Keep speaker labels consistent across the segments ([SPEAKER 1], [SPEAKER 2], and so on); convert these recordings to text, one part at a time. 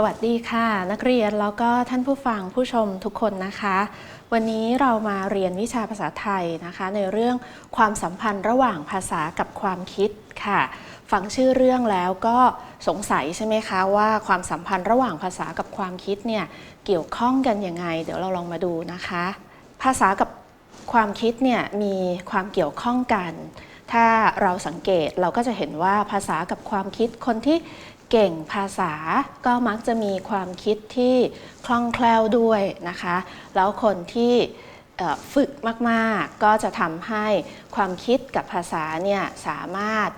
[SPEAKER 1] สวัสดีค่ะ นักเรียนแล้วก็ท่านผู้ฟังผู้ชมทุกคนนะคะ วันนี้เรามาเรียนวิชาภาษาไทยนะคะ ในเรื่องความสัมพันธ์ระหว่างภาษากับความคิดค่ะ ฟังชื่อเรื่องแล้วก็สงสัยใช่ไหมคะว่าความสัมพันธ์ระหว่างภาษากับความคิดเนี่ยเกี่ยวข้องกันยังไง เดี๋ยวเราลองมาดูนะคะ ภาษากับความคิดเนี่ยมีความเกี่ยวข้องกัน ถ้าเราสังเกตเราก็จะเห็นว่าภาษากับความคิดคนที่ เก่งภาษาก็มักจะมีความคิดที่คล่องแคล่วด้วยนะคะ แล้วคนที่ฝึกมากๆ ก็จะทำให้ความคิดกับภาษาเนี่ยสามารถ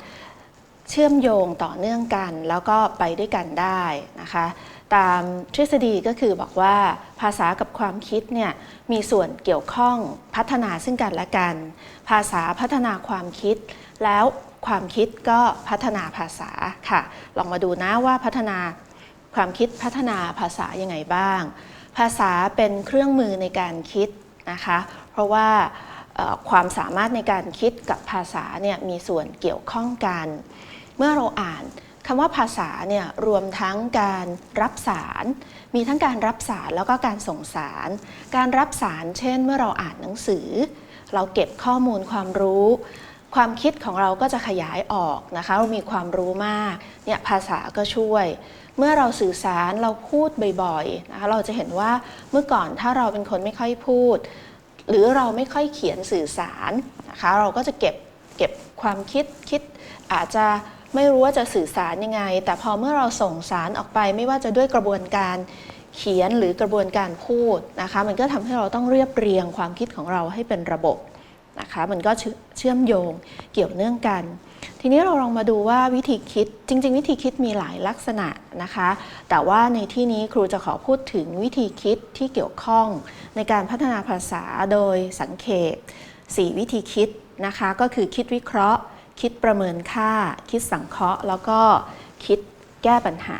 [SPEAKER 1] เชื่อมโยงต่อเนื่องกัน แล้วก็ไปด้วยกันได้นะคะ ตามทฤษฎีก็คือบอกว่าภาษากับความคิดเนี่ยมีส่วนเกี่ยวข้องพัฒนาซึ่งกันและกัน ภาษาพัฒนาความคิด แล้ว ความคิดก็พัฒนาภาษาค่ะ ลองมาดูนะว่าพัฒนาความคิดพัฒนาภาษายังไงบ้าง ภาษาเป็นเครื่องมือในการคิดนะคะ เพราะว่าความสามารถในการคิดกับภาษาเนี่ยมีส่วนเกี่ยวข้องกัน เมื่อเราอ่านคำว่าภาษาเนี่ยรวมทั้งการรับสาร มีทั้งการรับสารแล้วก็การส่งสาร การรับสารเช่น เมื่อเราอ่านหนังสือ เราเก็บข้อมูลความรู้ ความคิดของเราก็จะขยายออกนะคะเรามีความรู้มากเนี่ยภาษาก็ช่วย เมื่อเราสื่อสารเราพูดบ่อยๆนะคะเราจะเห็นว่าเมื่อก่อนถ้าเราเป็นคนไม่ค่อยพูด หรือเราไม่ค่อยเขียนสื่อสารนะคะเราก็จะเก็บเก็บความคิดคิดอาจจะไม่รู้ว่าจะสื่อสารยังไง แต่พอเมื่อเราส่งสารออกไปไม่ว่าจะด้วยกระบวนการเขียนหรือกระบวนการพูดนะคะ มันก็ทำให้เราต้องเรียบเรียงความคิดของเราให้เป็นระบบ นะคะมันก็เชื่อมโยงเกี่ยวเนื่องกัน ทีนี้เราลองมาดูว่าวิธีคิดจริง ๆ วิธีคิดมีหลายลักษณะนะคะ แต่ว่าในที่นี้ครูจะขอพูดถึงวิธีคิดที่เกี่ยวข้อง ในการพัฒนาภาษาโดยสังเขป4วิธีคิดนะคะ ก็คือคิดวิเคราะห์ คิดประเมินค่า คิดสังเคราะห์ แล้วก็คิดแก้ปัญหา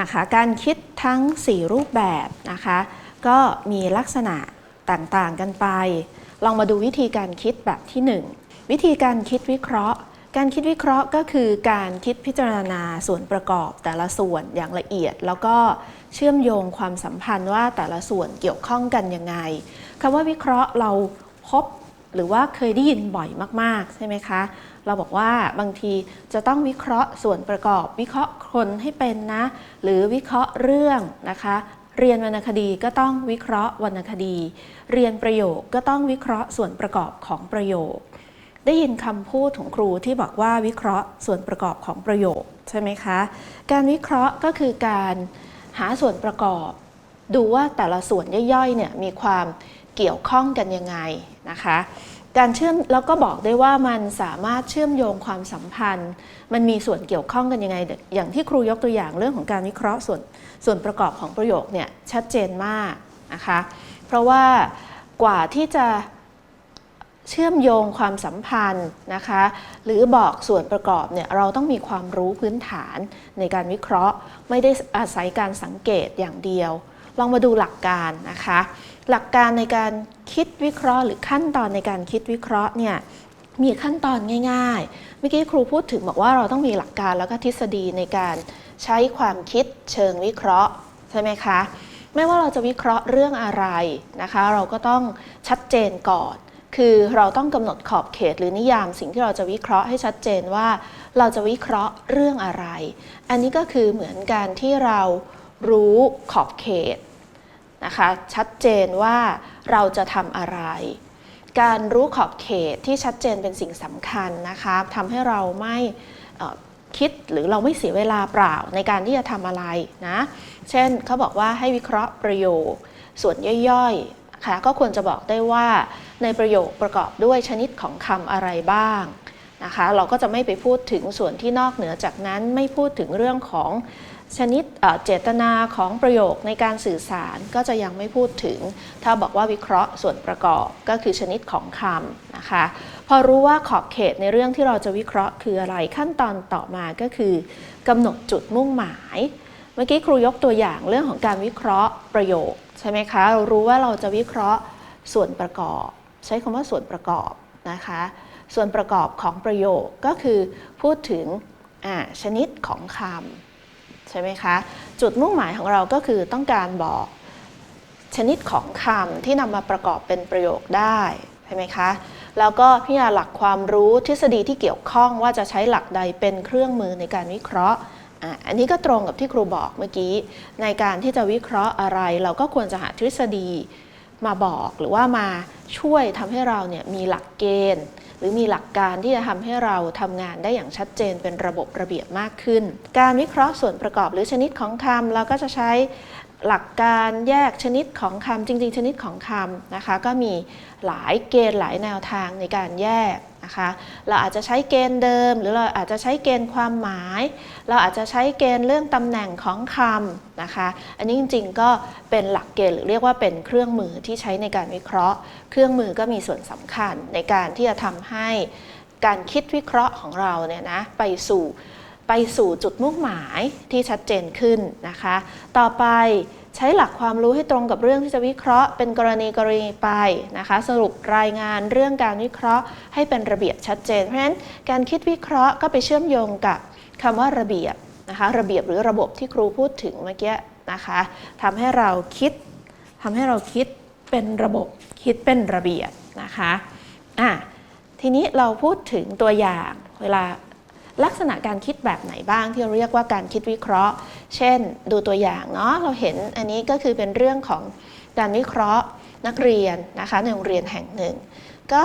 [SPEAKER 1] นะคะการคิดทั้ง 4 รูปแบบนะคะ ก็มีลักษณะต่างๆกันไป ลองมาดูวิธีการคิดแบบที่ 1 วิธีการคิดวิเคราะห์ การคิดวิเคราะห์ก็คือการคิดพิจารณาส่วนประกอบ แต่ละส่วนอย่างละเอียด แล้วก็เชื่อมโยงความสัมพันธ์ว่าแต่ละส่วนเกี่ยวข้องกันยังไงคำว่าวิเคราะห์เราพบหรือว่าเคยได้ยินบ่อยมากๆใช่ไหมคะ เราบอกว่าบางทีจะต้องวิเคราะห์ส่วนประกอบ วิเคราะห์คนให้เป็นนะ หรือวิเคราะห์เรื่องนะคะ เรียนวรรณคดีก็ต้องวิเคราะห์วรรณคดี เรียนประโยคก็ต้องวิเคราะห์ส่วนประกอบของประโยค ได้ยินคำพูดของครูที่บอกว่าวิเคราะห์ส่วนประกอบของประโยคใช่ไหมคะ การวิเคราะห์ก็คือการหาส่วนประกอบ ดูว่าแต่ละส่วนย่อยๆเนี่ยมีความเกี่ยวข้องกันยังไงนะคะ การเชื่อมแล้วก็บอกได้ว่ามันสามารถเชื่อมโยงความสัมพันธ์ มันมีส่วนเกี่ยวข้องกันยังไง อย่างที่ครูยกตัวอย่างเรื่องของการวิเคราะห์ส่วนส่วนประกอบของประโยคเนี่ยชัดเจนมากนะคะเพราะว่ากว่าที่จะเชื่อมโยงความสัมพันธ์นะคะหรือบอกส่วนประกอบเนี่ยเราต้องมีความรู้พื้นฐานในการวิเคราะห์ ไม่ได้อาศัยการสังเกตอย่างเดียว ลองมาดูหลักการนะคะ หลักการในการคิดวิเคราะห์ หรือขั้นตอนในการคิดวิเคราะห์เนี่ยมีขั้นตอนง่ายๆ เมื่อกี้ครูพูดถึงบอกว่าเราต้องมีหลักการแล้วก็ทฤษฎีในการใช้ความคิดเชิงวิเคราะห์ใช่ไหมคะ ไม่ว่าเราจะวิเคราะห์เรื่องอะไรนะคะ เราก็ต้องชัดเจนก่อน คือเราต้องกำหนดขอบเขตหรือนิยามสิ่งที่เราจะวิเคราะห์ให้ชัดเจนว่า เราจะวิเคราะห์เรื่องอะไร อันนี้ก็คือเหมือนการที่เรารู้ขอบเขต นะคะชัดเจนว่าเราจะทำอะไร การรู้ขอบเขตที่ชัดเจนเป็นสิ่งสำคัญนะคะทำให้เราไม่คิดหรือเราไม่เสียเวลาเปล่าในการที่จะทำอะไรนะเช่นเขาบอกว่าให้วิเคราะห์ประโยคส่วนย่อยๆนะคะก็ควรจะบอกได้ว่าในประโยคประกอบด้วยชนิดของคำอะไรบ้างนะคะเราก็จะไม่ไปพูดถึงส่วนที่นอกเหนือจากนั้นไม่พูดถึงเรื่องของ ชนิดเจตนาของประโยคในการสื่อสารก็จะยังไม่พูดถึง ถ้าบอกว่าวิเคราะห์ส่วนประกอบก็คือชนิดของคำนะคะ พอรู้ว่าขอบเขตในเรื่องที่เราจะวิเคราะห์คืออะไรขั้นตอนต่อมาก็คือกำหนดจุดมุ่งหมาย เมื่อกี้ครูยกตัวอย่างเรื่องของการวิเคราะห์ประโยคใช่ไหมคะเรารู้ว่าเราจะวิเคราะห์ส่วนประกอบ ใช้คำว่าส่วนประกอบนะคะ ส่วนประกอบของประโยคก็คือพูดถึงชนิดของคำ ใช่ไหมคะ จุดมุ่งหมายของเราก็คือต้องการบอกชนิดของคำที่นำมาประกอบเป็นประโยคได้ใช่ไหมคะ แล้วก็พิจารณาหลักความรู้ทฤษฎีที่เกี่ยวข้องว่าจะใช้หลักใดเป็นเครื่องมือในการวิเคราะห์อันนี้ก็ตรงกับที่ครูบอกเมื่อกี้ ในการที่จะวิเคราะห์อะไร เราก็ควรจะหาทฤษฎีมาบอกหรือว่ามาช่วยทำให้เราเนี่ยมีหลักเกณฑ์ รือมีหลักการที่จะทำให้เราทำงานได้อย่างชัดเจนเป็นระบบระเบียบมากขึ้น การวิเคราะห์ส่วนประกอบหรือชนิดของคำเราก็จะใช้หลักการแยกชนิดของคำจริง ๆ ชนิดของคำนะคะ ก็มีหลายเกณฑ์หลายแนวทางในการแยก นะคะ เราอาจจะใช้เกณฑ์เดิม หรือเราอาจจะใช้เกณฑ์ความหมาย เราอาจจะใช้เกณฑ์เรื่องตำแหน่งของคำนะคะ อันนี้จริงๆก็เป็นหลักเกณฑ์หรือเรียกว่าเป็นเครื่องมือที่ใช้ในการวิเคราะห์ เครื่องมือก็มีส่วนสำคัญในการที่จะทำให้การคิดวิเคราะห์ของเราเนี่ยนะไปสู่ไปสู่จุดมุ่งหมายที่ชัดเจนขึ้นนะคะ ต่อไป ใช้หลักความรู้ให้ตรงกับเรื่องที่จะวิเคราะห์ เป็นกรณีกรณีไปนะคะ สรุปรายงานเรื่องการวิเคราะห์ให้เป็นระเบียบชัดเจน เพราะฉะนั้นการคิดวิเคราะห์ก็ไปเชื่อมโยงกับคำว่าระเบียบนะคะระเบียบหรือระบบที่ครูพูดถึงเมื่อกี้นะคะทำให้เราคิดทำให้เราคิดเป็นระบบคิดเป็นระเบียบนะคะอะทีนี้เราพูดถึงตัวอย่างเวลาลักษณะการคิดแบบไหนบ้างที่เราเรียกว่าการคิดวิเคราะห์ เช่นดูตัวอย่างเนาะเราเห็นอันนี้ก็คือเป็นเรื่องของการวิเคราะห์นักเรียนนะคะในโรงเรียนแห่งหนึ่ง ก็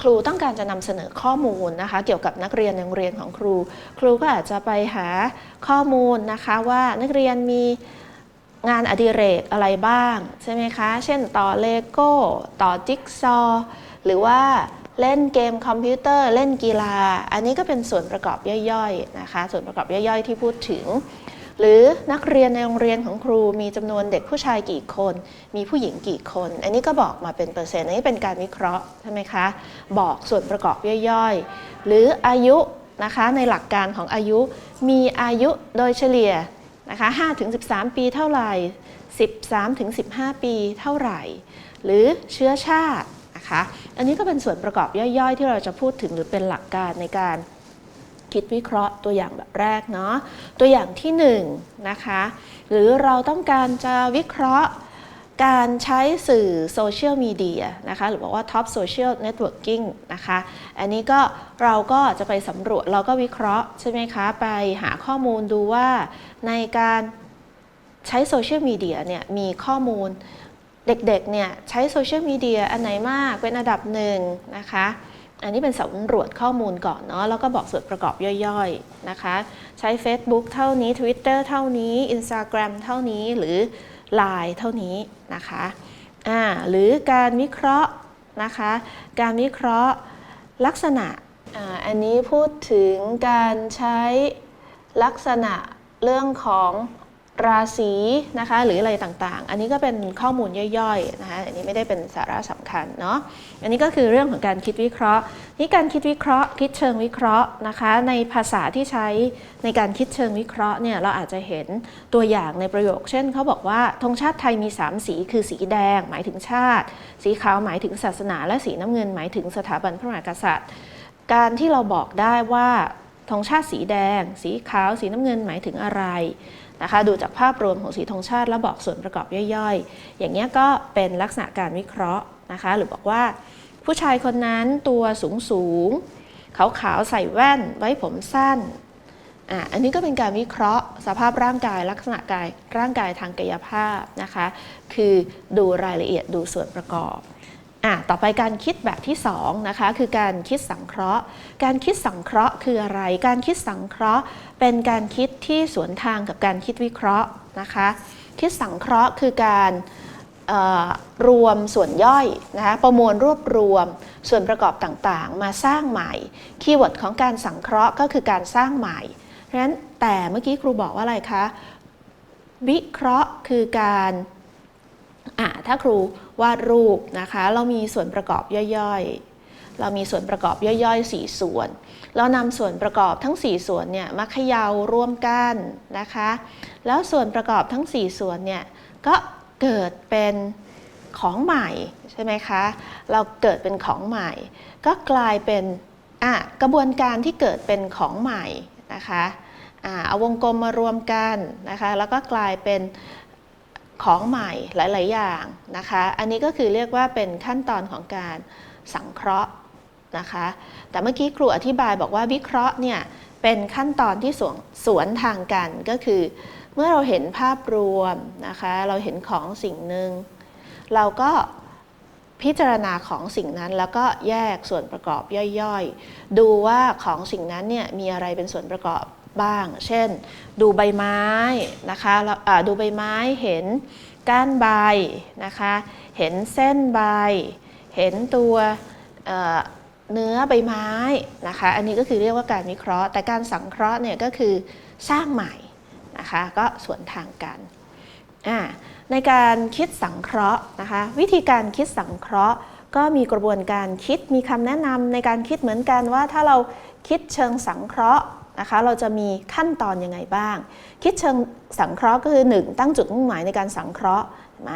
[SPEAKER 1] ครูต้องการจะนำเสนอข้อมูลนะคะ เกี่ยวกับนักเรียนในโรงเรียนของครู ครูก็อาจจะไปหาข้อมูลนะคะว่านักเรียนมีงานอดิเรกอะไรบ้างใช่ไหมคะ เช่นต่อเลโก้ ต่อจิ๊กซอ หรือว่าเล่นเกมคอมพิวเตอร์ เล่นกีฬา อันนี้ก็เป็นส่วนประกอบย่อยๆนะคะ ส่วนประกอบย่อยๆ ที่พูดถึง หรือนักเรียนในโรงเรียนของครูมีจำนวนเด็กผู้ชายกี่คน มีผู้หญิงกี่คน อันนี้ก็บอกมาเป็นเปอร์เซ็นต์อันนี้เป็นการวิเคราะห์ใช่ไหมคะ บอกส่วนประกอบย่อยๆ หรืออายุนะคะในหลักการของอายุมีอายุโดยเฉลี่ยนะคะ5-13 ปีเท่าไหร่ 13-15 ปีเท่าไหร่ หรือเชื้อชาตินะคะ อันนี้ก็เป็นส่วนประกอบย่อยๆ ที่เราจะพูดถึงหรือเป็นหลักการในการ คิดวิเคราะห์ตัวอย่างแบบแรกเนาะตัวอย่างที่1นงนะคะหรือเราต้องการจะวิเคราะห์การใช้สื่อโซเชียลมีเดียนะคะหรือบอกว่าท็อปโซเชียลเน็ตเวิร์กิ่งนะคะอันนี้ก็เราก็จะไปสำรวจเราก็วิเคราะห์ใช่ไหมคะ ไปหาข้อมูลดูว่าในการใช้โซเชียลมีเดียเนี่ยมีข้อมูลเด็กๆเนี่ยใช้โซเชียลมีเดียอันไหนมากเป็นอันดับหนึ่งนะคะ อันนี้เป็นสำรวจข้อมูลก่อนเนาะแล้วก็บอกส่วนประกอบย่อยๆนะคะ ใช้ Facebook เท่านี้ Twitter เท่านี้ Instagram เท่านี้หรือ Line เท่านี้นะคะอ่าหรือการวิเคราะห์นะคะ การวิเคราะห์ลักษณะอ่าอันนี้พูดถึงการใช้ลักษณะเรื่องของ ราศีนะคะหรืออะไรต่างๆ อันนี้ก็เป็นข้อมูลย่อยๆนะคะอันนี้ไม่ได้เป็นสาระสำคัญเนาะอันนี้ก็คือเรื่องของการคิดวิเคราะห์นี่การคิดวิเคราะห์ คิดเชิงวิเคราะห์นะคะในภาษาที่ใช้ในการคิดเชิงวิเคราะห์เนี่ยเราอาจจะเห็นตัวอย่างในประโยค เช่นเขาบอกว่าธงชาติไทยมี 3 สีคือสีแดง หมายถึงชาติ สีขาวหมายถึงศาสนา และสีน้ำเงินหมายถึงสถาบันพระมหากษัตริย์ การที่เราบอกได้ว่าธงชาติสีแดง สีขาว สีน้ำเงินหมายถึงอะไร นะคะดูจากภาพรวมของสีธงชาติแล้วบอกส่วนประกอบย่อยๆ อย่างนี้ก็เป็นลักษณะการวิเคราะห์นะคะหรือบอกว่า ผู้ชายคนนั้นตัวสูงสูงขาวขาวๆใส่แว่นไว้ผมสั้นอะอันนี้ก็เป็นการวิเคราะห์สภาพร่างกายลักษณะกายร่างกายทางกายภาพนะคะคือดูรายละเอียดดูส่วนประกอบ อะต่อไปการคิดแบบที่2นะคะคือการคิดสังเคราะห์ การคิดสังเคราะห์คืออะไร การคิดสังเคราะห์ เป็นการคิดที่สวนทางกับการคิดวิเคราะห์นะคะคิดสังเคราะห์คือการรวมส่วนย่อยนะคะประมวลรวบรวมส่วนประกอบต่างๆ มาสร้างใหม่ คีย์เวิร์ดของการสังเคราะห์ก็คือการสร้างใหม่เพราะฉะนั้นแต่เมื่อกี้ครูบอกว่าอะไรคะวิเคราะห์คือการ อะถ้าครูวาดรูปนะคะ เรามีส่วนประกอบย่อยๆ เรามีส่วนประกอบย่อยๆ 4 ส่วน เรานำส่วนประกอบทั้ง 4 ส่วนเนี่ยมาเขย่ารวมกันนะคะ แล้วส่วนประกอบทั้ง 4 ส่วนเนี่ยก็เกิดเป็นของใหม่ใช่ไหมคะ เราเกิดเป็นของใหม่ ก็กลายเป็นอะกระบวนการที่เกิดเป็นของใหม่นะคะอ่าเอาวงกลมมารวมกันนะคะ แล้วก็กลายเป็น ของใหม่หลาย ๆ อย่างนะคะ อันนี้ก็คือเรียกว่าเป็นขั้นตอนของการสังเคราะห์นะคะ แต่เมื่อกี้ครูอธิบายบอกว่าวิเคราะห์เนี่ยเป็นขั้นตอนที่สวนสวนทางกันก็คือ เมื่อเราเห็นภาพรวมนะคะ เราเห็นของสิ่งหนึ่งเราก็พิจารณาของสิ่งนั้นแล้วก็แยกส่วนประกอบย่อยๆ ดูว่าของสิ่งนั้นเนี่ยมีอะไรเป็นส่วนประกอบ บ้าง เช่น ดูใบไม้นะคะดูใบไม้เห็นก้านใบนะคะ เห็นเส้นใบ เห็นตัวเนื้อใบไม้นะคะ อันนี้ก็คือเรียกว่าการวิเคราะห์ แต่การสังเคราะห์เนี่ยก็คือสร้างใหม่นะคะ ก็สวนทางกัน ในการคิดสังเคราะห์นะคะ วิธีการคิดสังเคราะห์ ก็มีกระบวนการคิด มีคำแนะนำในการคิดเหมือนกันว่าถ้าเราคิดเชิงสังเคราะห์ นะคะเราจะมีขั้นตอนยังไงบ้าง คิดเชิงสังเคราะห์ก็คือ 1 ตั้งจุดมุ่งหมายในการสังเคราะห์นไหม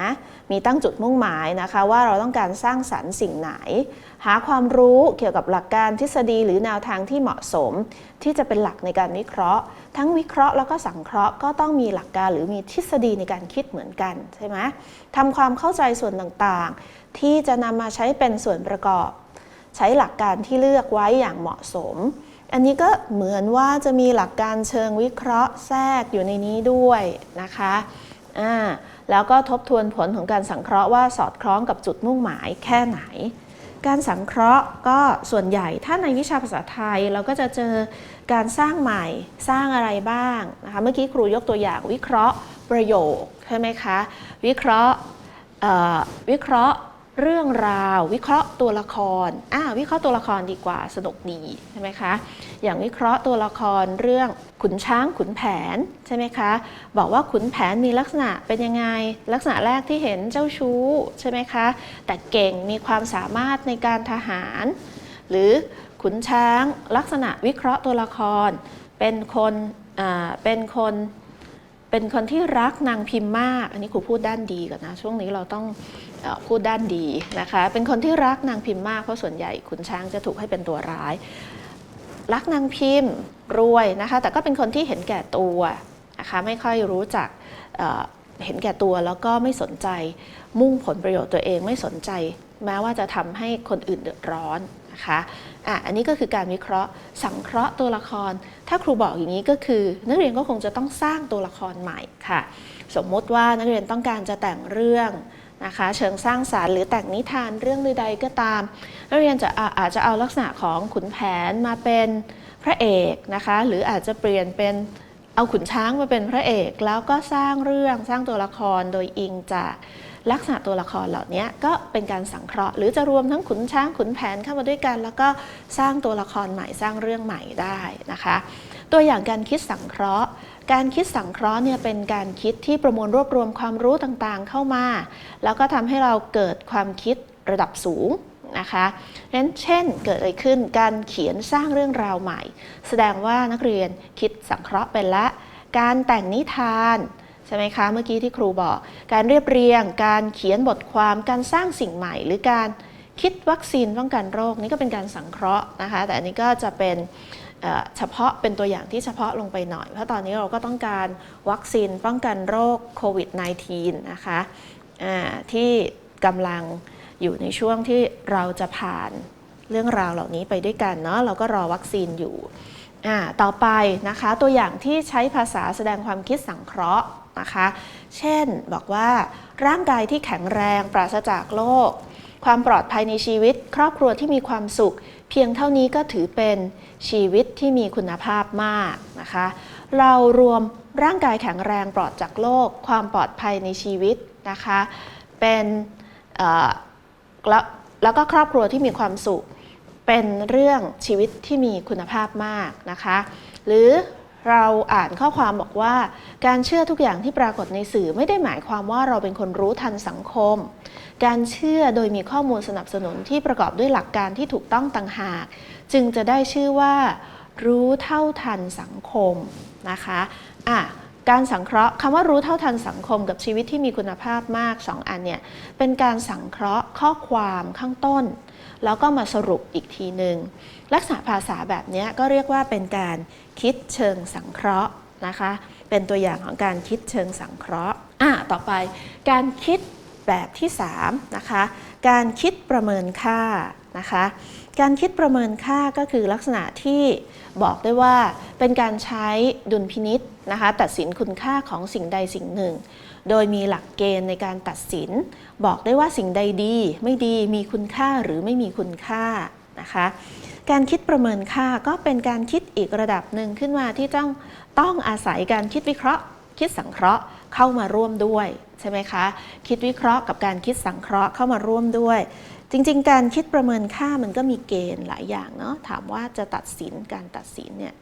[SPEAKER 1] มีตั้งจุดมุ่งหมายนะคะว่าเราต้องการสร้างสรรค์สิ่งไหน หาความรู้เกี่ยวกับหลักการทฤษฎีหรือแนวทางที่เหมาะสม ที่จะเป็นหลักในการวิเคราะห์ ทั้งวิเคราะห์แล้วก็สังเคราะห์ก็ต้องมีหลักการหรือมีทฤษฎีในการคิดเหมือนกันใช่ไหมทำความเข้าใจส่วนต่างๆ ที่จะนำมาใช้เป็นส่วนประกอบ ใช้หลักการที่เลือกไว้อย่างเหมาะสม อันนี้ก็เหมือนว่าจะมีหลักการเชิงวิเคราะห์แทรกอยู่ในนี้ด้วยนะคะอ่าแล้วก็ทบทวนผลของการสังเคราะห์ว่าสอดคล้องกับจุดมุ่งหมายแค่ไหน การสังเคราะห์ก็ส่วนใหญ่ถ้าในวิชาภาษาไทยเราก็จะเจอการสร้างใหม่สร้างอะไรบ้างนะคะเมื่อกี้ครูยกตัวอย่างวิเคราะห์ประโยคใช่ไหมคะวิเคราะห์วิเคราะห์ เรื่องราว วิเคราะห์ตัวละครอ่าวิเคราะห์ตัวละครดีกว่าสนุกดีใช่ไหมคะ อย่างวิเคราะห์ตัวละครเรื่องขุนช้างขุนแผนใช่ไหมคะ บอกว่าขุนแผนมีลักษณะเป็นยังไง ลักษณะแรกที่เห็นเจ้าชู้ใช่ไหมคะ แต่เก่งมีความสามารถในการทหาร หรือขุนช้างลักษณะวิเคราะห์ตัวละคร เป็นคนอ่าเป็นคนเป็นคนที่รักนางพิมพ์มาก อันนี้ครูพูดด้านดีก่อนนะ ช่วงนี้เราต้อง พูดด้านดีนะคะ เป็นคนที่รักนางพิมพ์มากเพราะส่วนใหญ่ขุนช้างจะถูกให้เป็นตัวร้าย รักนางพิมพ์รวยนะคะ แต่ก็เป็นคนที่เห็นแก่ตัวนะคะไม่ค่อยรู้จักเห็นแก่ตัวแล้วก็ไม่สนใจมุ่งผลประโยชน์ตัวเองไม่สนใจ แม้ว่าจะทำให้คนอื่นเดือดร้อนนะคะอะอันนี้ก็คือการวิเคราะห์สังเคราะห์ตัวละคร ถ้าครูบอกอย่างนี้ก็คือ นักเรียนก็คงจะต้องสร้างตัวละครใหม่ค่ะ สมมติว่านักเรียนต้องการจะแต่งเรื่อง นะคะเชิงสร้างสารรค์หรือแต่งนิทานเรื่องใดๆก็ตามนักเรียนจะอะอาจจะเอาลักษณะของขุนแผนมาเป็นพระเอกนะคะหรืออาจจะเปลี่ยนเป็นเอาขุนช้างมาเป็นพระเอก แล้วก็สร้างเรื่องสร้างตัวละครโดยอิงจากลักษณะตัวละครเหล่านี้ก็เป็นการสังเคราะห์ หรือจะรวมทั้งขุนช้างขุนแผนเข้ามาด้วยกัน แล้วก็สร้างตัวละครใหม่สร้างเรื่องใหม่ได้นะคะ ตัวอย่างการคิดสังเคราะห์ การคิดสังเคราะห์เนี่ยเป็นการคิดที่ประมวลรวบรวมความรู้ต่างๆเข้ามา แล้วก็ทำให้เราเกิดความคิดระดับสูงนะคะนั้นเช่นเกิดอะไรขึ้นการเขียนสร้างเรื่องราวใหม่ แสดงว่านักเรียนคิดสังเคราะห์เป็นละ การแต่งนิทานใช่ไหมคะ เมื่อกี้ที่ครูบอก การเรียบเรียง การเขียนบทความ การสร้างสิ่งใหม่ หรือการคิดวัคซีนป้องกันโรคนี่ก็เป็นการสังเคราะห์นะคะ แต่อันนี้ก็จะเป็น เฉพาะเป็นตัวอย่างที่เฉพาะลงไปหน่อย เพราะตอนนี้เราก็ต้องการวัคซีนป้องกันโรคโควิด -19 นะคะที่กำลังอยู่ในช่วงที่เราจะผ่านเรื่องราวเหล่านี้ไปด้วยกันเนาะเราก็รอวัคซีนอยู่ต่อไปนะคะตัวอย่างที่ใช้ภาษาแสดงความคิดสังเคราะห์นะคะ เช่นบอกว่าร่างกายที่แข็งแรงปราศจากโรคความปลอดภัยในชีวิต ครอบครัวที่มีความสุข เพียงเท่านี้ก็ถือเป็นชีวิตที่มีคุณภาพมากนะคะ เรารวมร่างกายแข็งแรงปลอดจากโรคความปลอดภัยในชีวิตนะคะ เป็นแล้วแล้วก็ครอบครัวที่มีความสุข เป็นเรื่องชีวิตที่มีคุณภาพมากนะคะ หรือเราอ่านข้อความบอกว่า การเชื่อทุกอย่างที่ปรากฏในสื่อไม่ได้หมายความว่าเราเป็นคนรู้ทันสังคม การเชื่อโดยมีข้อมูลสนับสนุนที่ประกอบด้วยหลักการที่ถูกต้องต่างหาก จึงจะได้ชื่อว่า รู้เท่าทันสังคมนะคะอะการสังเคราะห์คำว่ารู้เท่าทันสังคมกับชีวิตที่มีคุณภาพมากสองอันเนี่ยเป็นการสังเคราะห์ข้อความข้างต้น แล้วก็มาสรุปอีกทีหนึ่งลักษณะภาษาแบบนี้ก็เรียกว่าเป็นการคิดเชิงสังเคราะห์นะคะ เป็นตัวอย่างของการคิดเชิงสังเคราะห์อะต่อไปการคิด แบบที่3นะคะการคิดประเมินค่านะคะการคิดประเมินค่าก็คือลักษณะที่บอกได้ว่าเป็นการใช้ดุลพินิษนะคะตัดสินคุณค่าของสิ่งใดสิ่งหนึ่ง โดยมีหลักเกณฑ์ในการตัดสิน บอกได้ว่าสิ่งใดดี ไม่ดีมีคุณค่าหรือไม่มีคุณค่านะคะการคิดประเมินค่าก็เป็นการคิดอีกระดับหนึ่งขึ้นมาที่ต้องต้องอาศัยการคิดวิเคราะห์ คิดสังเคราะห์เข้ามาร่วมด้วย ใช่ไหมคะ คิดวิเคราะห์กับการคิดสังเคราะห์เข้ามาร่วมด้วย จริง ๆ การคิดประเมินค่ามันก็มีเกณฑ์หลายอย่างเนาะถามว่าจะตัดสินการตัดสินเนี่ย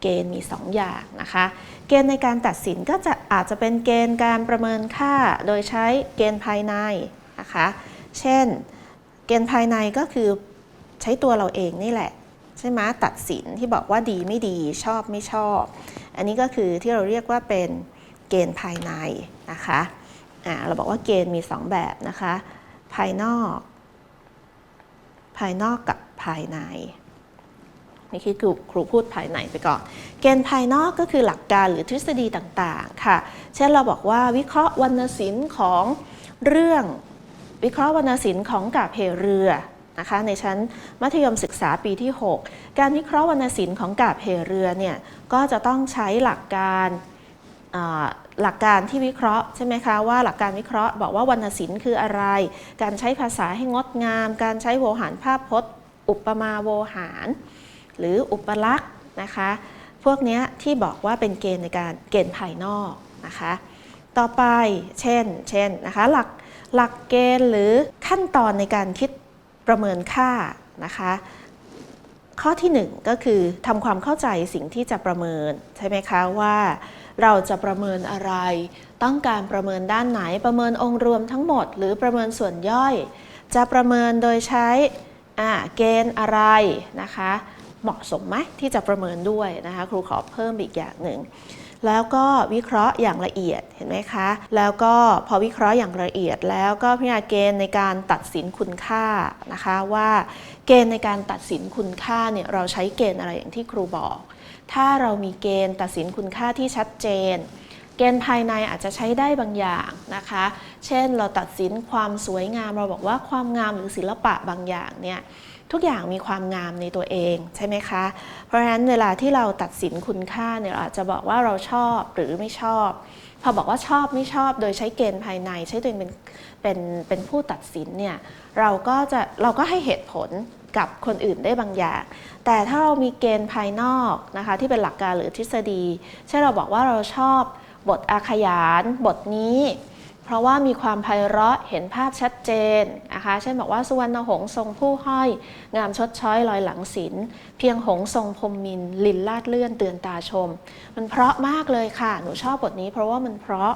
[SPEAKER 1] เกณฑ์มี 2 อย่างนะคะ เกณฑ์ในการตัดสินก็จะอาจจะเป็นเกณฑ์การประเมินค่าโดยใช้เกณฑ์ภายในนะคะ เช่น เกณฑ์ภายในก็คือใช้ตัวเราเองนี่แหละใช่ไหมตัดสินที่บอกว่าดีไม่ดีชอบไม่ชอบ อันนี้ก็คือที่เราเรียกว่าเป็นเกณฑ์ภายในนะคะ เราบอกว่าเกณฑ์มี 2 แบบนะคะ ภายนอก ภายนอกกับภายในนี่คือครูครูพูดภายในไปก่อน เกณฑ์ภายนอกก็คือหลักการหรือทฤษฎีต่างๆค่ะ เช่นเราบอกว่าวิเคราะห์วรรณศิลป์ของเรื่องวิเคราะห์วรรณศิลป์ของกาบเพเรือนะคะในชั้นมัธยมศึกษาปีที่ 6 การวิเคราะห์วรรณศิลป์ของกาบเพเรือเนี่ยก็จะต้องใช้หลักการ หลักการที่วิเคราะห์ใช่ไหมคะว่าหลักการวิเคราะห์ บอกว่าวรรณศิลป์คืออะไร การใช้ภาษาให้งดงาม การใช้โวหารภาพพจน์ อุปมาโวหาร หรืออุปลักษณ์นะคะพวกนี้ที่บอกว่าเป็นเกณฑ์ในการเกณฑ์ภายนอกนะคะต่อไปเช่นเช่นนะคะหลักหลักเกณฑ์หรือขั้นตอนในการคิดประเมินค่านะคะข้อที่ 1 ก็คือทำความเข้าใจสิ่งที่จะประเมินใช่ไหมคะว่า เราจะประเมินอะไร ต้องการประเมินด้านไหนประเมินองค์รวมทั้งหมด หรือประเมินส่วนย่อย จะประเมินโดยใช้เกณฑ์อะไรนะคะ เหมาะสมไหมที่จะประเมินด้วยนะคะครูขอเพิ่มอีกอย่างหนึ่งแล้วก็วิเคราะห์อย่างละเอียดเห็นไหมคะ แล้วก็พอวิเคราะห์อย่างละเอียดแล้วก็พิจารณาเกณฑ์ในการตัดสินคุณค่านะคะว่าเกณฑ์ในการตัดสินคุณค่าเนี่ยเราใช้เกณฑ์อะไรอย่างที่ครูบอก ถ้าเรามีเกณฑ์ตัดสินคุณค่าที่ชัดเจน เกณฑ์ภายในอาจจะใช้ได้บางอย่างนะคะ เช่นเราตัดสินความสวยงาม เราบอกว่าความงามหรือศิลปะบางอย่างเนี่ยทุกอย่างมีความงามในตัวเองใช่ไหมคะ เพราะฉะนั้นเวลาที่เราตัดสินคุณค่าเนี่ยเราอาจจะบอกว่าเราชอบหรือไม่ชอบ พอบอกว่าชอบไม่ชอบโดยใช้เกณฑ์ภายในใช้ตัวเองเป็นเป็นเป็นผู้ตัดสินเนี่ยเราก็จะเราก็ให้เหตุผลกับคนอื่นได้บางอย่าง แต่ถ้าเรามีเกณฑ์ภายนอกนะคะที่เป็นหลักการหรือทฤษฎีเช่นเราบอกว่าเราชอบบทอาขยาน บทนี้ ราะว่ามีความไพเราะเห็นภาพชัดเจนนะคะเช่นบอกว่าสุวรรณหงส์ทรงผู้ห้อย งามชดช้อยลอยหลังศิลเพียงหงส์ทรงพรมมินลินลาดเลื่อนเตือนตาชม มันเพราะมากเลยค่ะ หนูชอบบทนี้เพราะว่ามันเพราะ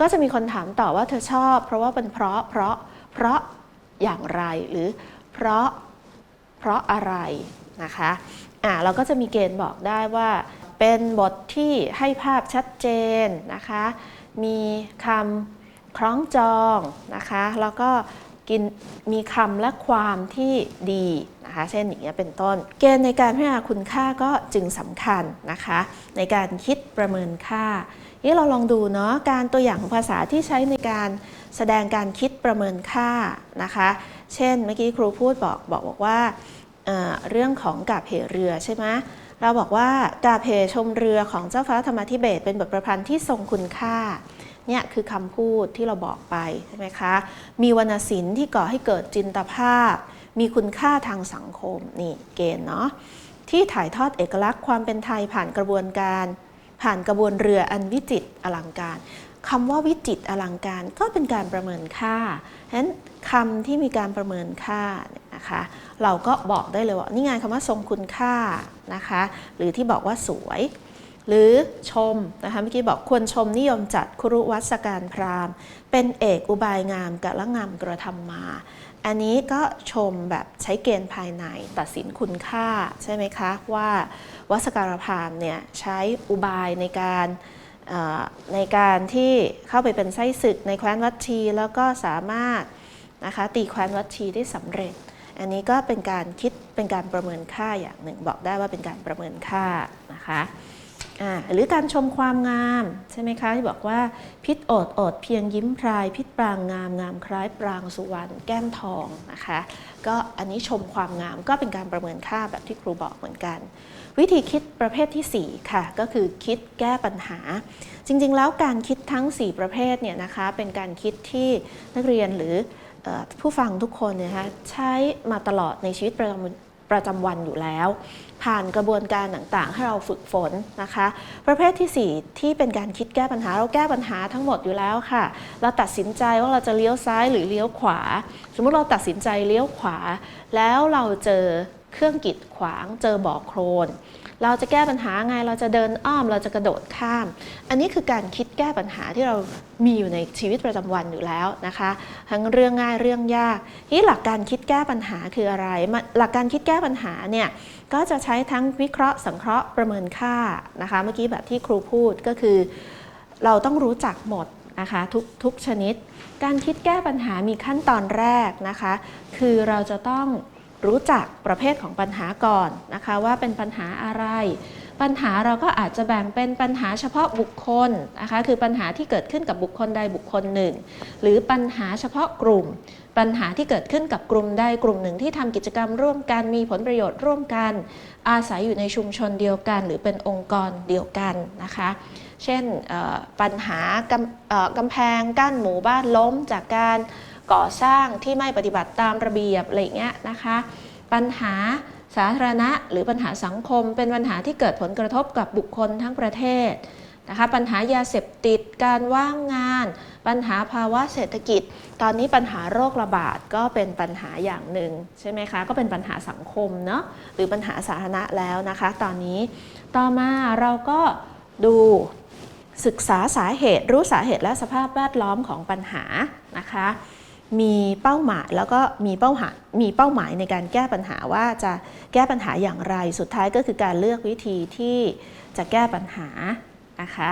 [SPEAKER 1] ก็จะมีคนถามต่อว่าเธอชอบ เพราะว่าเป็นเพราะเพราะเพราะอย่างไรหรือเพราะเพราะอะไรนะคะอ่าเราก็จะมีเกณฑ์บอกได้ว่า เป็นบทที่ให้ภาพชัดเจนนะคะ มีคำ คล้องจองนะคะ แล้วก็กินมีคำและความที่ดีนะคะ เช่นอย่างเงี้ยเป็นต้น เกณฑ์ในการพิจารณาคุณค่าก็จึงสำคัญนะคะ ในการคิดประเมินค่านี่เราลองดูเนาะการตัวอย่างของภาษาที่ใช้ในการแสดงการคิดประเมินค่านะคะ เช่นเมื่อกี้ครูพูดบอกบอกบอกว่าเเรื่องของกาบเหเรือใช่ไหมเราบอกว่ากาบเหชมเรือของเจ้าฟ้าธรรมธิเบศเป็นบทประพันธ์ที่ทรงคุณค่า เนี่ยคือคำพูดที่เราบอกไปใช่ไหมคะ มีวรรณศิลป์ที่ก่อให้เกิดจินตภาพ มีคุณค่าทางสังคมนี่เกณฑ์เนาะที่ถ่ายทอดเอกลักษณ์ความเป็นไทยผ่านกระบวนการ ผ่านกระบวนเรืออันวิจิตรอลังการคำว่าวิจิตรอลังการก็เป็นการประเมินค่าฉะนั้นคำที่มีการประเมินค่าเนี่ยนะคะ เราก็บอกได้เลยว่านี่ไงคำว่าทรงคุณค่านะคะ หรือที่บอกว่าสวย หรือชมนะคะเมื่อกี้บอกควรชมนิยมจัดครุวัศการพราหมณ์ เป็นเอกอุบายงามกะละงามกระทำมา อันนี้ก็ชมแบบใช้เกณฑ์ภายในตัดสินคุณค่าใช่ไหมคะ ว่าวัสการพราหมณ์เนี่ยใช้อุบายในการในการที่เข้าไปเป็นไส้ศึกในแคว้นวัชีแล้วก็สามารถนะคะตีแคว้นวัชีได้สำเร็จ อันนี้ก็เป็นการคิดเป็นการประเมินค่าอย่างหนึ่งบอกได้ว่าเป็นการประเมินค่านะคะ หรือการชมความงามใช่ไหมคะที่บอกว่าพิษโอดโอดเพียงยิ้มพราย พิษปรางงามงามคล้ายปรางสุวรรณแก้มทองนะคะก็อันนี้ชมความงามก็เป็นการประเมินค่าแบบที่ครูบอกเหมือนกัน วิธีคิดประเภทที่ 4 ค่ะ ก็คือคิดแก้ปัญหา จริงๆ แล้วการคิดทั้ง 4 ประเภทเนี่ยนะคะเป็นการคิดที่นักเรียนหรือผู้ฟังทุกคนเนี่ยนะคะใช้มาตลอดในชีวิตประจำ ประจำวันอยู่แล้ว ผ่านกระบวนการต่างๆ ให้เราฝึกฝนนะคะ ประเภททีสี่ 4 ที่เป็นการคิดแก้ปัญหาเราแก้ปัญหาทั้งหมดอยู่แล้วค่ะ เราตัดสินใจว่าเราจะเลี้ยวซ้ายหรือเลี้ยวขวา สมมุติเราตัดสินใจเลี้ยวขวา แล้วเราเจอเครื่องกีดขวางเจอบ่อโครน เราจะแก้ปัญหาไงเราจะเดินอ้อมเราจะกระโดดข้าม อันนี้คือการคิดแก้ปัญหาที่เรามีอยู่ในชีวิตประจำวันอยู่แล้วนะคะ ทั้งเรื่องง่ายเรื่องยากที่หลักการคิดแก้ปัญหาคืออะไร หลักการคิดแก้ปัญหาเนี่ยก็จะใช้ทั้งวิเคราะห์สังเคราะห์ประเมินค่านะคะเมื่อกี้แบบที่ครูพูดก็คือ เราต้องรู้จักหมดนะคะทุกทุกชนิด การคิดแก้ปัญหามีขั้นตอนแรกนะคะ คือเราจะต้อง รู้จักประเภทของปัญหาก่อนนะคะว่าเป็นปัญหาอะไร ปัญหาเราก็อาจจะแบ่งเป็นปัญหาเฉพาะบุคคลนะคะคือปัญหาที่เกิดขึ้นกับบุคคลใดบุคคลหนึ่ง หรือปัญหาเฉพาะกลุ่ม ปัญหาที่เกิดขึ้นกับกลุ่มใดกลุ่มหนึ่งที่ทำกิจกรรมร่วมกันมีผลประโยชน์ร่วมกัน อาศัยอยู่ในชุมชนเดียวกัน หรือเป็นองค์กรเดียวกันนะคะเช่นปัญหากำกำแพงกั้นหมู่บ้านล้มจากการ ก่อสร้างที่ไม่ปฏิบัติตามระเบียบอะไรเงี้ยนะคะ ปัญหาสาธารณะหรือปัญหาสังคม เป็นปัญหาที่เกิดผลกระทบกับบุคคลทั้งประเทศนะคะปัญหายาเสพติดการว่างงาน ปัญหาภาวะเศรษฐกิจ ตอนนี้ปัญหาโรคระบาดก็เป็นปัญหาอย่างหนึ่งใช่ไหมคะก็เป็นปัญหาสังคมเนาะหรือปัญหาสาธารณะแล้วนะคะ ตอนนี้ต่อมาเราก็ดูศึกษาสาเหตุรู้สาเหตุและสภาพแวดล้อมของปัญหานะคะ มีเป้าหมายแล้วก็มีเป้าหมายมีเป้าหมายในการแก้ปัญหาว่าจะแก้ปัญหาอย่างไร สุดท้ายก็คือการเลือกวิธีที่จะแก้ปัญหานะคะ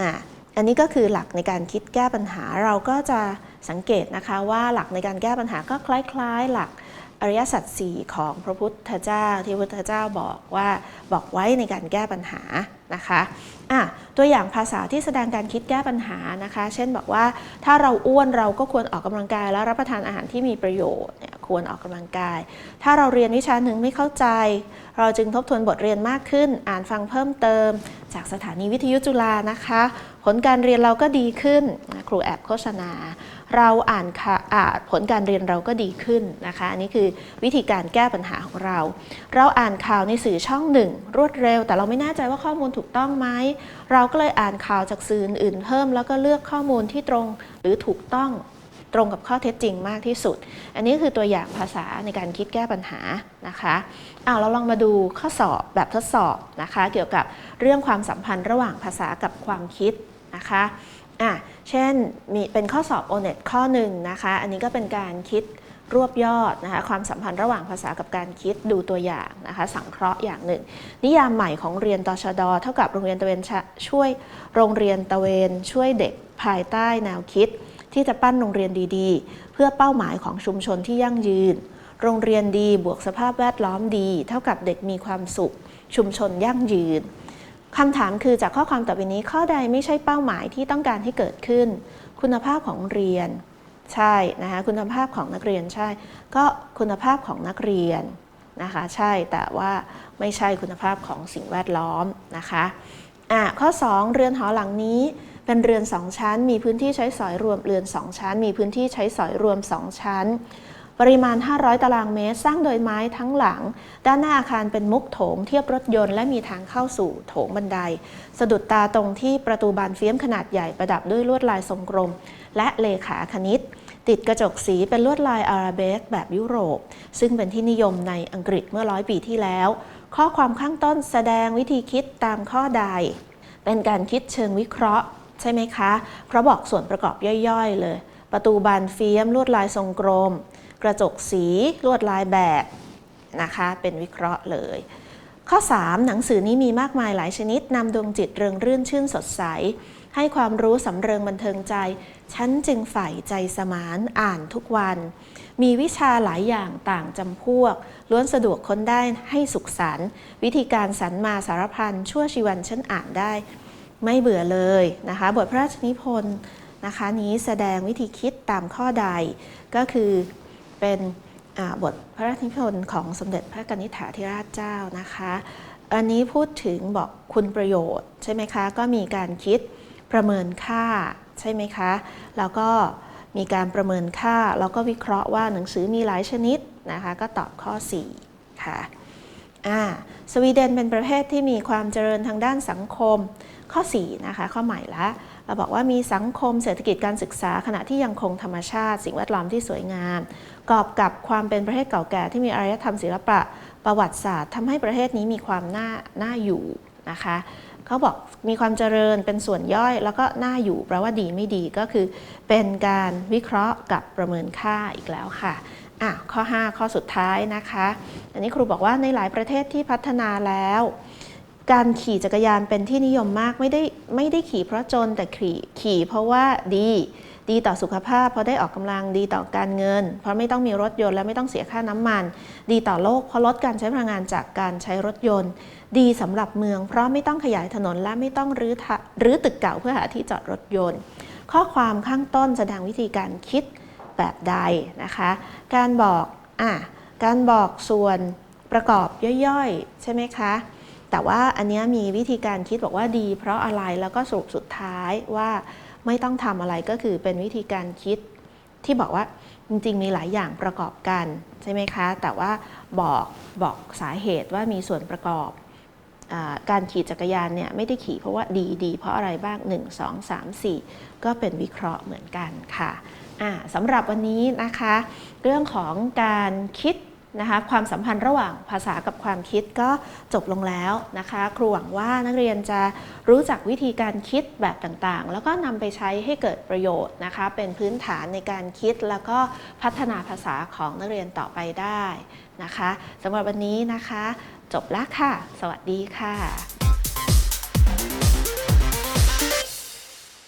[SPEAKER 1] อะอันนี้ก็คือหลักในการคิดแก้ปัญหาเราก็จะสังเกตนะคะว่าหลักในการแก้ปัญหาก็คล้าย ๆ หลักอริยสัจสี่ของพระพุทธเจ้าที่พระพุทธเจ้าบอกว่าบอกไว้ในการแก้ปัญหานะคะ อะตัวอย่างภาษาที่แสดงการคิดแก้ปัญหานะคะ เช่นบอกว่าถ้าเราอ้วนเราก็ควรออกกำลังกาย แล้วรับประทานอาหารที่มีประโยชน์เนี่ยควรออกกำลังกาย ถ้าเราเรียนวิชาหนึ่งไม่เข้าใจ เราจึงทบทวนบทเรียนมากขึ้น อ่านฟังเพิ่มเติม จากสถานีวิทยุจุฬานะคะ ผลการเรียนเราก็ดีขึ้น ครูแอบโฆษณา เราอ่านค่ะอ่าผลการเรียนเราก็ดีขึ้นนะคะอันนี้คือวิธีการแก้ปัญหาของเรา เราอ่านข่าวในสื่อช่องหนึ่งรวดเร็ว แต่เราไม่แน่ใจว่าข้อมูลถูกต้องไหมเราก็เลยอ่านข่าวจากสื่ออื่นเพิ่ม แล้วก็เลือกข้อมูลที่ตรงหรือถูกต้องตรงกับข้อเท็จจริงมากที่สุด อันนี้คือตัวอย่างภาษาในการคิดแก้ปัญหานะคะเอาเราลองมาดูข้อสอบแบบทดสอบนะคะ เกี่ยวกับเรื่องความสัมพันธ์ระหว่างภาษากับความคิดนะคะอะเช่นมีเป็นข้อสอบ o n e t ข้อหนึ่งนะคะ อันนี้ก็เป็นการคิด รวบยอดนะคะความสัมพันธ์ระหว่างภาษากับการคิดดูตัวอย่างนะคะสังเคราะห์อย่างหนึ่ง นิยามใหม่ของเรียนตชด เท่ากับโรงเรียนตะเวนชะช่วยโรงเรียนตะเวนช่วยเด็กภายใต้แนวคิด ที่จะปั้นโรงเรียนดีๆ เพื่อเป้าหมายของชุมชนที่ยั่งยืน โรงเรียนดีบวกสภาพแวดล้อมดี เท่ากับเด็กมีความสุข ชุมชนยั่งยืนคำถามคือจากข้อความต่อไปนี้ข้อใดไม่ใช่เป้าหมายที่ต้องการให้เกิดขึ้น คุณภาพของเรียน ใช่นะคะคุณภาพของนักเรียนใช่ ก็คุณภาพของนักเรียนนะคะใช่แต่ว่าไม่ใช่คุณภาพของสิ่งแวดล้อมนะคะอะข้อ 2 เรือนหอหลังนี้เป็นเรือน2ชั้น มีพื้นที่ใช้สอยรวมเรือน2ชั้น มีพื้นที่ใช้สอยรวม2ชั้น ปริมาณ 500 ตารางเมตร สร้างโดยไม้ทั้งหลัง ด้านหน้าอาคารเป็นมุกโถง เทียบรถยนต์และมีทางเข้าสู่โถงบันได สะดุดตาตรงที่ประตูบานเฟี้ยมขนาดใหญ่ประดับด้วยลวดลายทรงกลมและเลขาคณิต ติดกระจกสีเป็นลวดลายอาราเบสแบบยุโรป ซึ่งเป็นที่นิยมในอังกฤษเมื่อร้อยปีที่แล้ว ข้อความข้างต้นแสดงวิธีคิดตามข้อใด เป็นการคิดเชิงวิเคราะห์ ใช่ไหมคะ เพราะบอกส่วนประกอบย่อยๆ เลย ประตูบานเฟียมลวดลายทรงกลม กระจกสีลวดลายแบบนะคะ เป็นวิเคราะห์เลย ข้อ 3 หนังสือนี้มีมากมายหลายชนิดนำดวงจิตเริงรื่นชื่นสดใส ให้ความรู้สำเริงบันเทิงใจ ฉันจึงใฝ่ใจสมานอ่านทุกวัน มีวิชาหลายอย่างต่างจำพวก ล้วนสะดวกค้นได้ให้สุขสันวิธีการสรรมาสารพันชั่วชีวันฉันอ่านได้ ไม่เบื่อเลยนะคะบทพระราชนิพนธ์นะคะนี้แสดงวิธีคิดตามข้อใดก็คือเป็นบทพระราชนิพนธ์ของสมเด็จพระกนิษฐาธิราชเจ้านะคะ อันนี้พูดถึงบอกคุณประโยชน์ใช่ไหมคะ ก็มีการคิด ประเมินค่าใช่ไหมคะ แล้วก็มีการประเมินค่า แล้วก็วิเคราะห์ว่าหนังสือมีหลายชนิดนะคะ ก็ตอบข้อ 4 ค่ะอ่าสวีเดนเป็นประเทศที่มีความเจริญทางด้านสังคมข้อ 4 นะคะ ข้อใหม่ละ เราบอกว่ามีสังคมเศรษฐกิจการศึกษา ขณะที่ยังคงธรรมชาติ สิ่งแวดล้อมที่สวยงาม กอบกับความเป็นประเทศเก่าแก่ที่มีอารยธรรมศิลปะประวัติศาสตร์ทำให้ประเทศนี้มีความน่าน่าอยู่นะคะ เขาบอกมีความเจริญเป็นส่วนย่อย แล้วก็น่าอยู่แปลว่าดีไม่ดีก็คือเป็นการวิเคราะห์กับประเมินค่าอีกแล้วค่ะอะข้อ 5 ข้อสุดท้ายนะคะ อันนี้ครูบอกว่าในหลายประเทศที่พัฒนาแล้ว การขี่จักรยานเป็นที่นิยมมากไม่ได้ไม่ได้ขี่เพราะจนแต่ขี่ขี่เพราะว่าดีดีต่อสุขภาพเพราะได้ออกกำลังดีต่อการเงิน เพราะไม่ต้องมีรถยนต์และไม่ต้องเสียค่าน้ำมัน ดีต่อโลกเพราะลดการใช้พลังงานจากการใช้รถยนต์ ดีสำหรับเมือง เพราะไม่ต้องขยายถนนและไม่ต้องรื้อรื้อตึกเก่าเพื่อหาที่จอดรถยนต์ ข้อความข้างต้นแสดงวิธีการคิดแบบใดนะคะ การบอกอะการบอกส่วนประกอบย่อยๆ ใช่ไหมคะ แต่ว่าอันนี้มีวิธีการคิดบอกว่าดี เพราะอะไรแล้วก็สรุปสุดท้ายว่าไม่ต้องทำอะไรก็คือเป็นวิธีการคิดที่บอกว่าจริงๆ มีหลายอย่างประกอบกัน ใช่ไหมคะ แต่ว่าบอกบอกสาเหตุว่ามีส่วนประกอบ การขี่จักรยานเนี่ยไม่ได้ขี่เพราะว่าดีดีเพราะอะไรบ้าง 1 2 3 4 ก็เป็นวิเคราะห์เหมือนกันค่ะสำหรับวันนี้นะคะ เรื่องของการคิดนะคะความสัมพันธ์ระหว่างภาษากับความคิดก็จบลงแล้วนะคะ ครูหวังว่านักเรียนจะรู้จักวิธีการคิดแบบต่างๆ แล้วก็นำไปใช้ให้เกิดประโยชน์นะคะ เป็นพื้นฐานในการคิดแล้วก็พัฒนาภาษาของนักเรียนต่อไปได้นะคะสำหรับวันนี้นะคะ จบแล้วค่ะ สวัสดีค่ะ